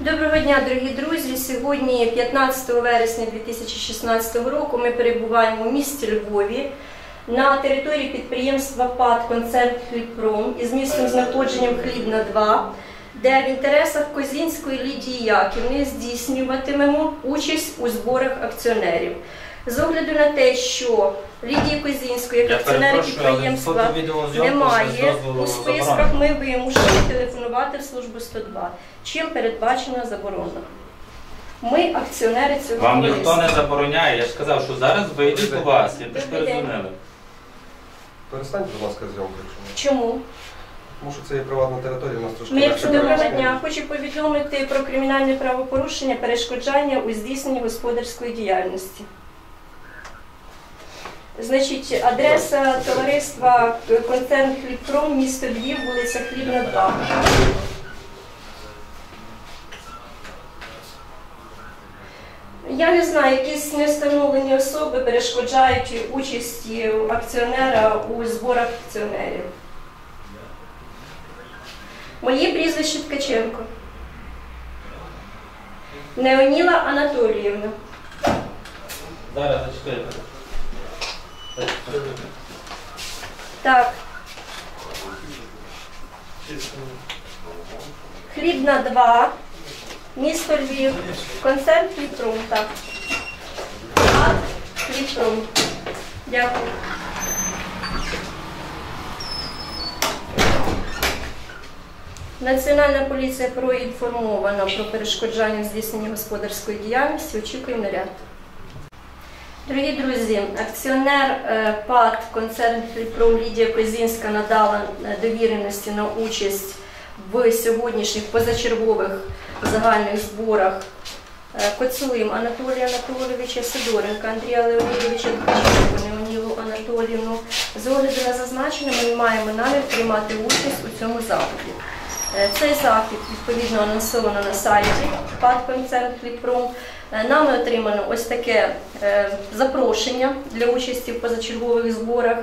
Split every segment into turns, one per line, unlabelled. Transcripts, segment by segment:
Доброго дня, дорогі друзі. Сьогодні, 15 вересня 2016 року, ми перебуваємо у місті Львові на території підприємства ПАД «Концерт Хлібпром із місцем знаходженням Хлібна 2, де в інтересах Козінської Лідії Яківни здійснюватимемо участь у зборах акціонерів. З огляду на те, що Лідії Козінської, як
Я
акціонери підприємства, немає у списках, ми вимушені телефонувати в службу 102, чим передбачена заборона. Ми акціонери цього
Вам ніхто не забороняє. Я ж сказав, що зараз вийдуть у вас. Я ж
Добрий
передзвонили.
Перестаньте, будь ласка, зйомку, якщо.
Чому?
Тому що це є приватна територія, у нас трошки
якщо доброго дня, хочу повідомити про кримінальне правопорушення перешкоджання у здійсненні господарської діяльності. Значить, адреса товариства концерн Хлібпром, місто Львів, вулиця Хлібна 2. Я не знаю, якісь невстановлені особи перешкоджають участі акціонера у зборах акціонерів. Моє прізвище Ткаченко. Неоніла Анатоліївна.
Зараз зачекайте.
Так. Хлібна 2. Місто Львів. Концерт Хлібпром. Так. А. Дякую. Національна поліція проінформована про перешкоджання в здійсненні господарської діяльності. Очікуємо наряд. Дорогі друзі, акціонер е, ПАД концерн Хлібпром Лідія Козінська надала е, довіреності на участь в сьогоднішніх позачергових загальних зборах е, Коцулим Анатолія Анатолійовича Сидоренка, Андрія Леонідовича Ткаченко, Неонілу Анатоліївну. З огляду на зазначене ми маємо намір приймати участь у цьому заході. Е, Цей захід відповідно анонсовано на сайті ПАД «Концерн Хлібпром». Е, Нами отримано ось таке е, запрошення для участі в позачергових зборах.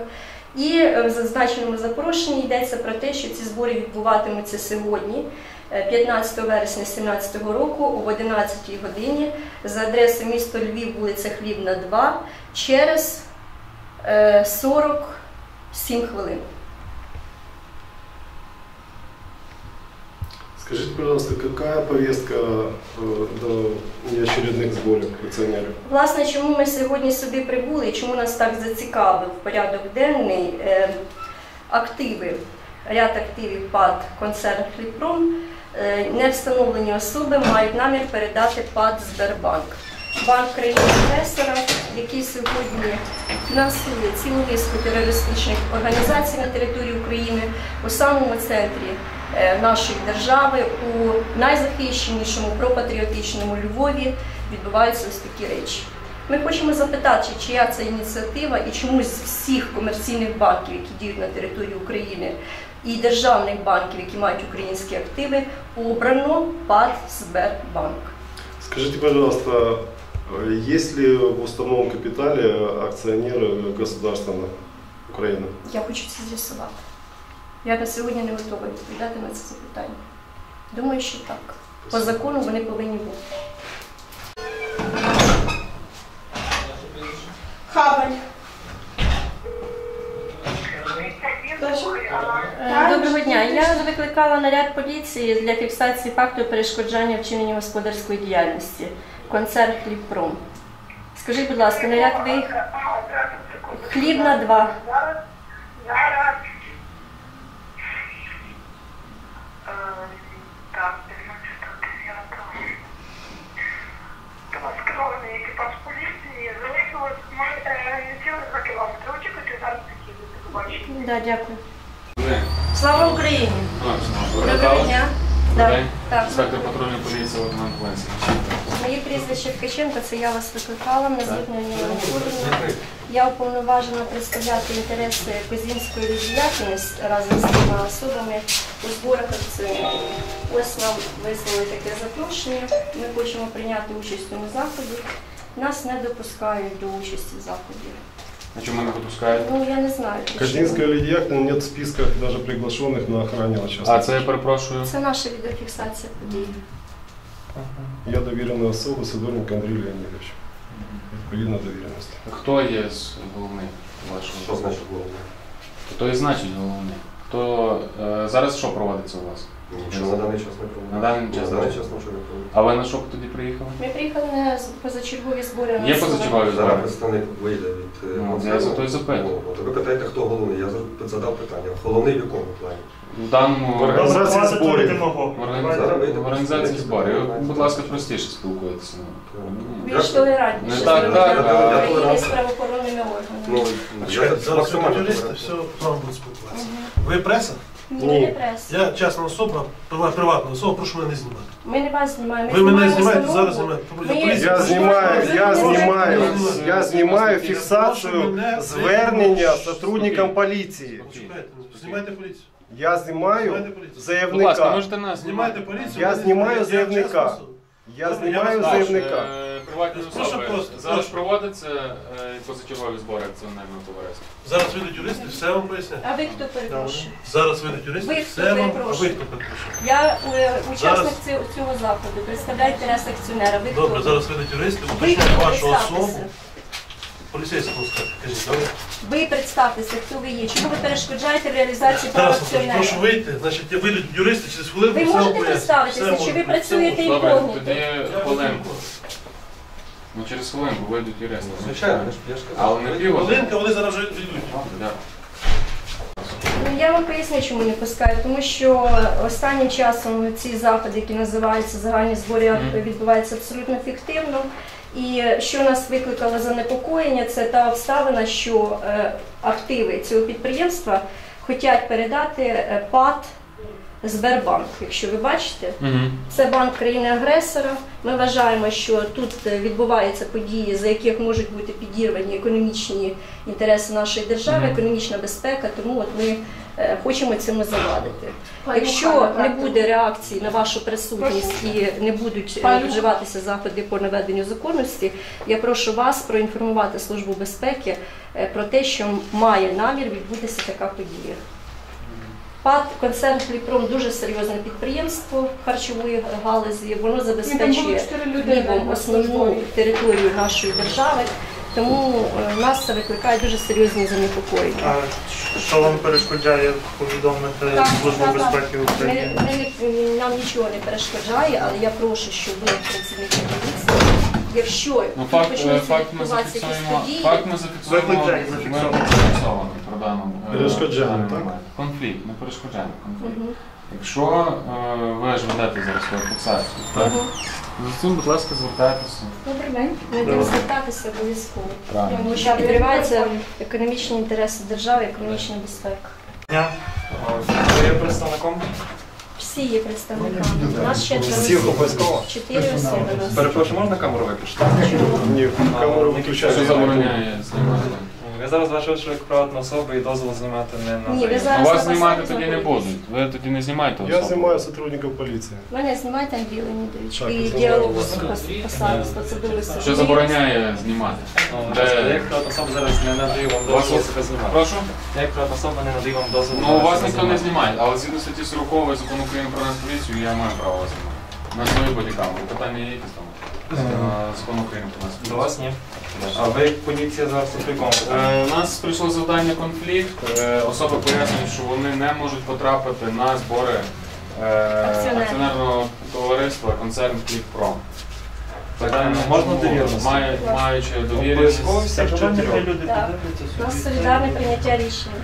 І в зазначеному запрошенні йдеться про те, що ці збори відбуватимуться сьогодні, е, 15 вересня 2017 року об 11 годині за адресою місто Львів, вулиця Хлібна, 2, через е, 47 хвилин.
Скажите, пожалуйста, какая повестка э, до неочередных сборов акционеров?
Власне, чому ми сьогодні сюди прибули чому нас так зацікавив порядок денний е, активи, ряд активів ПАД «Концерн Хлібпром» е, не встановлені особи мають намір передати ПАД Сбербанк. Банк країни-агресора, який сьогодні фінансує цілу низку терористичних організацій на території України у самому центрі е, нашої держави, у найзахищенішому пропатріотичному Львові відбуваються ось такі речі. Ми хочемо запитати, чия це ініціатива і чому з всіх комерційних банків, які діють на території України, і державних банків, які мають українські активи, обрано ПАД Сбербанк.
Скажите, пожалуйста, э, есть ли в уставном капитале акционеры государственных Украины?
Я хочу це з'ясувати. Я на сьогодні не готова відповідати на це запитання. Думаю, що так. По закону вони повинні бути.
Хабаль.
Е, Доброго дня. Я викликала наряд поліції для фіксації факту перешкоджання вчинення господарської діяльності. Концерн Хлібпром. Скажіть, будь ласка, наряд ви Хлібна 2.
Зараз, зараз. Е, Так, 15 До вас керований екіпаж поліції. Залишилось, може, е, не цілих два кілометри. Очікуйте, зараз побачення.
Да, дякую. Слава Україні! Доброго дня. Да, так.
Інспектор патрульної поліції Лейтенант Ленський.
Моє прізвище Ткаченко, це я вас викликала, мене звуть Ніна Анатоліївна. Я уповноважена представляти інтереси Козінської Лідіякіни разом з трьома особами у зборах акціонерів. Ось нам вислали таке запрошення. Ми хочемо прийняти участь у цьому заході. Нас не допускають до участі в заході.
А чому не допускають?
Ну я не знаю.
Кождинская Лидия Яхтина нет в списках даже приглашенных на охране
А це я перепрошую.
Це наша відеофіксація подій.
Я довірена особа Сидоренко Андрій Леонідович. Відповідно довіреності.
Хто є з головний вашого?
Що значить головне?
Хто і значить головний? Хто е, зараз що проводиться у вас?
Нічого на даний час не проводимо.
На даний час
На даний час нічого не проводимо.
А ви на що тоді приїхали?
Ми приїхали на позачергові збори.
Є позачергові
Зараз представник вийде від е,
Ну, я за то і запитую.
Ну, от Ви питаєте, хто головний. Я задав питання. Головний в якому плані?
В даному
організації зборів.
в організації, зборів. Ви, будь ласка, простіше спілкуєтеся.
Більш толерантніше.
Не так, так,
я толерантний.
з правоохоронними
Ну,
органами.
максимально
все будуть спілкуватися. Ви преса?
Ні,
Ні.
не.
Я частна особа, права- приватна особа, прошу мене не знімати.
Ми не вас знімаємо.
Ви мене знімаєте, зараз знімаєте.
Я знімаю, я знімаю, я знімаю фіксацію звернення сотрудникам поліції.
Почекайте, знімайте поліцію.
Я знімаю.
Будь ласка,
заявника.
можете нас
Знімайте поліцію.
Я
мене
знімаю
знімаєте. Я
заявника.
частна особа.
Я
Добре, я
знімаю
вас
заявника.
Е, Приватні
Прошу
особи.
просто,
Зараз
прошу.
проводяться е, позачергові збори акціонерного товариства.
Зараз вийдуть юристи, все вам пояснять.
А ви хто перепрошує?
Зараз вийдуть
Ви
юристи,
хто
все вам, а ви
перепрошує?
хто перепрошує.
Я е, учасник
Зараз.
цього, цього заходу. Представляю інтерес акціонера. Ви
Добре,
хто?
зараз вийдуть юристи,
Ви
уточнять вашу особу.
Представтеся?
Поліцейському скажете, кажіть, добре?
Ви представтеся, хто ви є. Чому ви перешкоджаєте реалізації прав
Тарас прошу вийти, значить, вийдуть юристи через хвилину.
Ви
все
можете представитися, чи ви
можна,
працюєте і
Добре,
Інкогніто.
тоді хвилинку. Ну через хвилинку вийдуть юристи.
Звичайно, я ж- казав.
Але не півгодини.
Хвилинка, вони зараз вже йдуть.
Дякую.
Ну, я вам поясню, чому не пускаю. Тому що останнім часом ці заходи, які називаються загальні збори, відбуваються абсолютно фіктивно. І що нас викликало занепокоєння, це та обставина, що е, активи цього підприємства хочуть передати е, ПАД Сбербанк. Якщо ви бачите,
Мгм.
це банк країни-агресора. Ми вважаємо, що тут е, відбуваються події, за яких можуть бути підірвані економічні інтереси нашої держави,
Мгм.
економічна безпека. Тому от ми хочемо цьому завадити. Якщо не буде реакції на вашу присутність і не будуть е, вживатися заходи по наведенню законності, я прошу вас проінформувати службу безпеки е, про те, що має намір відбутися така подія. ПАД концерн Хліпром дуже серйозне підприємство харчової галузі. Воно забезпечує хлібом основну територію нашої держави. Тому е, нас це викликає дуже серйозні занепокоєння.
А що вам перешкоджає повідомити Службу безпеки України?
ми нам нічого не перешкоджає, але я прошу, щоб ви, працівники поліції, якщо
Ну, факт, е, факт ми
відбуватися
зафіксуємо. Факт ми зафіксуємо.
Виклик вже
Ми
зафіксований.
е,
Перешкоджання, так?
Конфлікт, не перешкоджання, конфлікт.
Мгм.
Якщо е, ви ж ведете зараз свою фіксацію, так?
Мгм.
За цим, будь ласка, звертайтеся.
Добрий день. Ми будемо звертатися обов'язково.
Правильно.
Тому що підриваються економічні інтереси держави, економічна безпека.
Ви є представником?
Всі є представниками. У нас четверо
Всіх
осіб.
обов'язково?
Чотири особи у нас.
Перепрошую, можна камеру виключити?
Ні, камеру
Що
виключаю.
забороняє знімати?
Ви зараз вважаєте, що як приватна особа і дозвол знімати не
Ні, ви зараз на
вас знімати
посаді
тоді не
знаходитесь.
будуть. Ви тоді не знімайте
Я
особу.
знімаю сотрудників поліції.
Мене знімайте Андрій Леонідович.
Так,
І
знімаю.
діалог з пос- посади, з процедури.
Що забороняє знімати?
Ну,
Де?
Я як приватна особа зараз не надаю вам
Вас
дозволу себе знімати.
Прошу?
Я як приватна особа не надаю вам дозволу.
Ну, у вас
себе
ніхто не
знімати.
знімає, але згідно статті 40 закону України про нас поліцію, я маю право вас знімати. На свою бодікамеру. Питання є якісь там? Е, Закон України про нас
До вас ні. А ви як поліція зараз у?
Е, У нас прийшло завдання конфлікт. Е, Особи пояснюють, що вони не можуть потрапити на збори е,
Акціонерів.
акціонерного товариства концерн Клікпром.
Питання можна довіритися?
Має, маючи довір'я.
Обов'язково всіх
Якщо нехай люди
Так. У нас солідарне прийняття рішення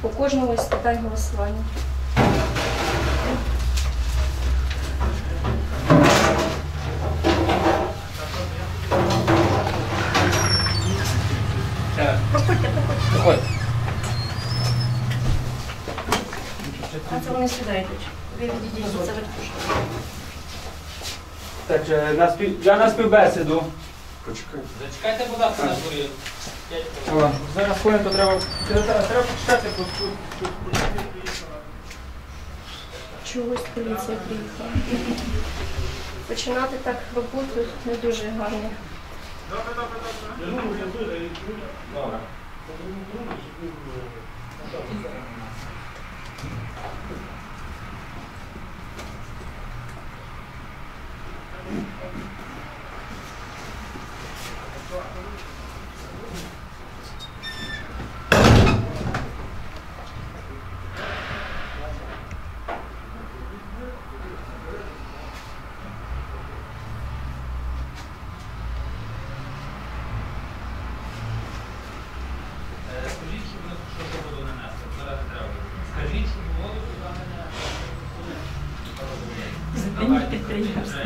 по кожному із питань голосування. Сюди йдуть. Ви відійдіть, це верхушка.
Так, е, на спів... я на співбесіду.
Почекай.
Зачекайте, будь ласка, на дворі.
О, зараз хвилинку треба. Треба, треба почитати по по- по-
Чогось поліція приїхала. Починати так роботу не дуже гарно.
Зупиніть підприємство.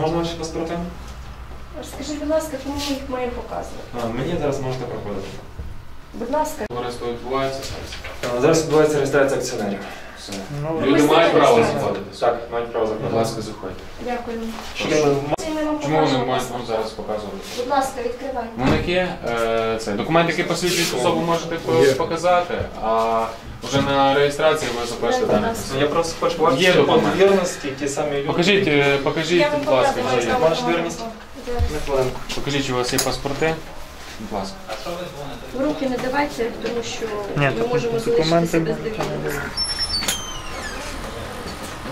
Можна ваші паспорти?
Скажіть, будь ласка, кому ми їх маємо показувати?
А, Мені зараз можете проходити.
Будь ласка.
Товариство відбувається зараз.
Зараз відбувається реєстрація акціонерів.
Все.
Ну,
Люди мають право заходити.
Так, мають право заходити.
Будь ласка, заходьте.
Дякую.
Що ми-
вам
Чому вони
покажемо.
мають вам зараз показувати?
Будь ласка, відкривайте.
У них є е, це, документ, який посвідчують особу, можете по-
Є.
показати, а вже на реєстрації ви запишете дані.
Я просто хочу бачити,
Є
що по
документ.
довірності ті самі люди.
Покажіть, е, покажіть,
Я вам
будь ласка,
показую.
вже є.
Ваша довірність? На хвилинку.
Покажіть, чи у вас є паспорти. Будь ласка.
Що?
В руки не давайте, тому що
Ні,
ми можемо залишитися без довіреності.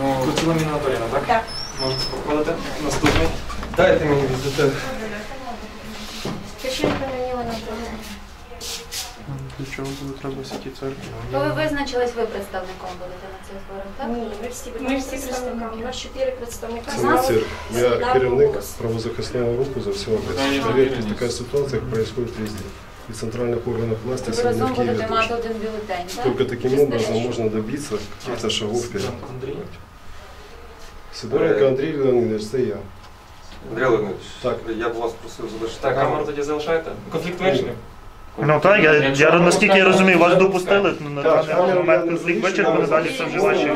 Ну,
Куціло Міна так?
Так.
Можете проходити. Наступний.
Дайте мені візитер.
Священка Ніла Анатоліївна.
Для чого було треба всі ті церкви?
То ви визначились, ви представником будете на цих зборах, так?
Ні, ми всі ми всі представники. У нас чотири представника.
Це не цирк. Я керівник правозахисного руху за
Питання
Поверьте,
довіреності.
такая ситуация происходит везде. И в центральных органах власти,
Ви
сегодня
разом
в Киеве
будете
тоже.
мати один бюлетень, так?
Только таким
Чисто
образом
річ.
можно добиться каких-то шагов вперед.
Сидоренко Андрій
Леонидович, це я.
Андрій Леонидович,
Так.
я б вас просив залишити
Так,
камеру.
тоді залишайте. Конфлікт вирішений?
Ну так, я,
Якщо
я наскільки я розумію, вас допустили ну, на
Так,
даний момент конфлікт
вирішую,
далі це вже ваші.
Е,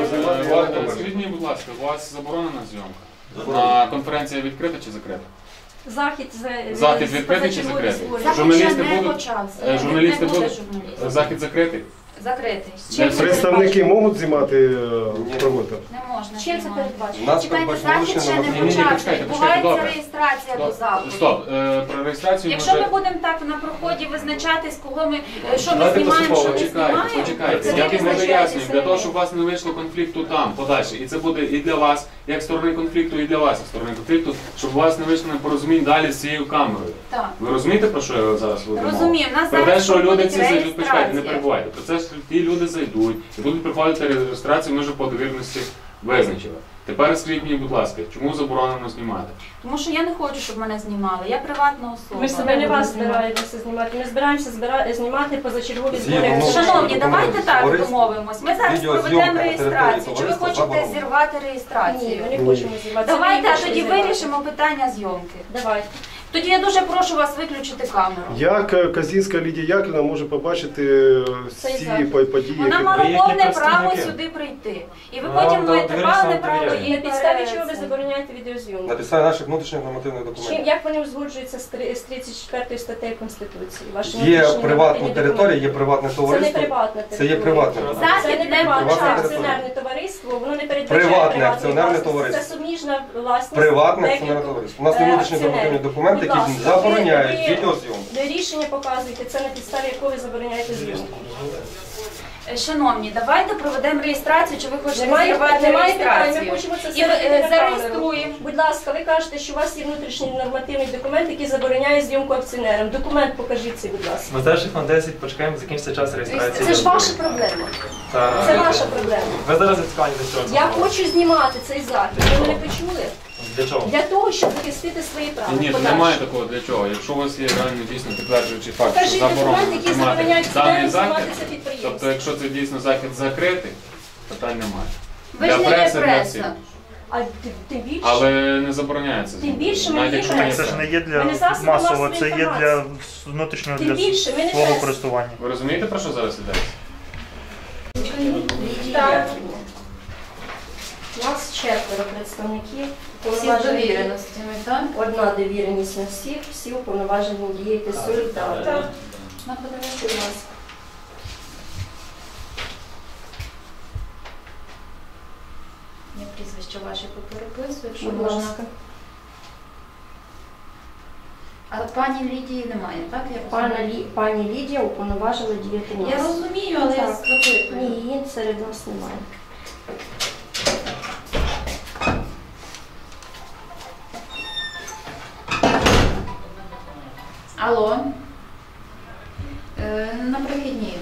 е, Скажіть мені, будь ласка, у вас заборонена зйомка? На конференція відкрита чи закрита?
Захід за
Захід відкритий чи закритий? Журналісти
ще не
будуть?
почався.
Е, журналісти будуть? Захід закритий?
Закритий.
З чим це
Представники можуть знімати е, провода?
Не можна.
Чим це передбачено?
Нас
Чекайте,
передбачено
захід ще
лише
не
Ні, ні, ні,
почався.
почекайте,
Відбувається
добре.
реєстрація до
Стоп. Стоп, е, про реєстрацію
Якщо
може...
ми будемо так на проході визначатись, кого ми е, що ми
Давайте
знімаємо, що
поступово, чекайте,
знімаємо,
почекайте.
це
Я
визначається
пояснюю, для того, щоб у вас не вийшло конфлікту там, подальше. І це буде і для вас, як сторони конфлікту, і для вас, як сторони конфлікту, щоб у вас не вийшло непорозумінь далі з цією камерою.
Так.
Ви розумієте, про що я зараз мову?
Розумію, в нас
Про те, що люди
проходить
ці зайдуть, почекайте, не
реєстрація.
перебувайте. Про це що ті люди зайдуть і будуть проходити реєстрацію, ми вже по довірності визначили. Тепер скажіть мені, будь ласка, чому заборонено знімати?
Тому що я не хочу, щоб мене знімали. Я приватна особа.
Ми себе не вас збираємося знімати. Ми збираємося збира... знімати позачергові збори.
Шановні, давайте так домовимось. Ми зараз проведемо реєстрацію. Чи ви хочете зірвати
Ні,
реєстрацію?
ми не хочемо знімати. Це
Давайте, а тоді вирішимо питання зйомки.
Давайте.
Тоді я дуже прошу вас виключити камеру.
Як Казінська Лідія Яковлевна може побачити е,
Цей
всі
захід.
по- події,
Вона
які
мала повне право
представники.
сюди прийти. І ви
Ну,
потім
вам
маєте повне право її
На підставі чого ви
перед-
забороняєте відеозйомку?
На підставі наших внутрішніх нормативних
Чим,
документів.
як вони узгоджуються з три- з 34 статтею Конституції? Ваші
Є
внутрішні
приватна
нормативні
територія, є
документи?
приватне
Це не
товариство.
приватна
Це
територія.
є приватне.
Це
Захід
не
не
приватне акціонерне товариство, воно не передбачає
Приватне акціонерне товариство.
Це суміжна власність.
Приватне
декількох,
акціонерне товариство. У нас є
е,
внутрішні
акціонерів.
нормативні документи,
Будь
які
ласка,
забороняють
ви- ви-
відеозйомку.
Ви рішення показуєте, це на підставі якого ви забороняєте зйомку.
Е, Шановні, давайте проведемо реєстрацію, чи ви хочете
Немає,
зірвати
немає питань, ми
реєстрацію.
хочемо це
І
все
е, зареєструємо.
Будь ласка, ви кажете, що у вас є внутрішній нормативний документ, який забороняє зйомку акціонерам. Документ покажіть цей, будь ласка.
Ми зараз на 10 почекаємо, закінчиться час реєстрації.
Це ж ваша проблема. Це ваша проблема.
Ви зараз до цього.
Я хочу знімати цей захід. Ви мене почули?
Для чого?
Для того, щоб захистити свої права.
Ні,
Подальше.
немає такого для чого. Якщо у вас є реально дійсно підтверджуючий факт, що
Покажіть
заборонено
забороняє
даний захід, тобто якщо це дійсно захід закритий, питань немає.
Ви ж не є
для
преса.
всіх.
А тим, тим більше,
Але не забороняється.
Тим більше ми
Навіть
є
якщо
Це ж не є для
не засоби
масового, це є для внутрішнього
тим
для
більше ми не
свого
преса.
користування.
Ви розумієте, про що зараз йдеться?
Так. У нас четверо представників.
Всі довіреностями, так?
Одна довіреність на всіх, всі уповноважені діяти солідарно.
На.
Будь ласка.
Я прізвище ваше попереписую, якщо
Будь
можна.
ласка.
А пані Лідії немає, так? Я
Пана? Лі... Пані Лідія уповноважила діяти нас.
Я розумію, але я запитую.
Ні, її серед нас немає.
Алло. Е, на прохідні.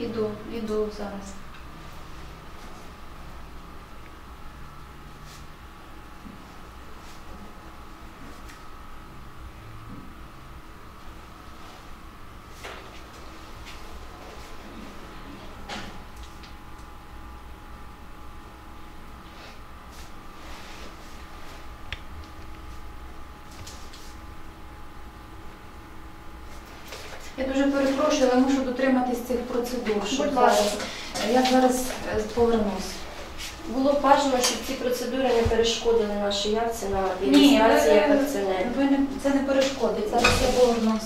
Іду, іду зараз. Я дуже перепрошую, але мушу дотриматись цих процедур. щоб
Будь ласка.
зараз- Я зараз е, повернусь.
Було бажано, щоб ці процедури не перешкодили нашій явці на реєстрації як акціонерів.
ви не- це не перешкодить. Зараз я повернусь.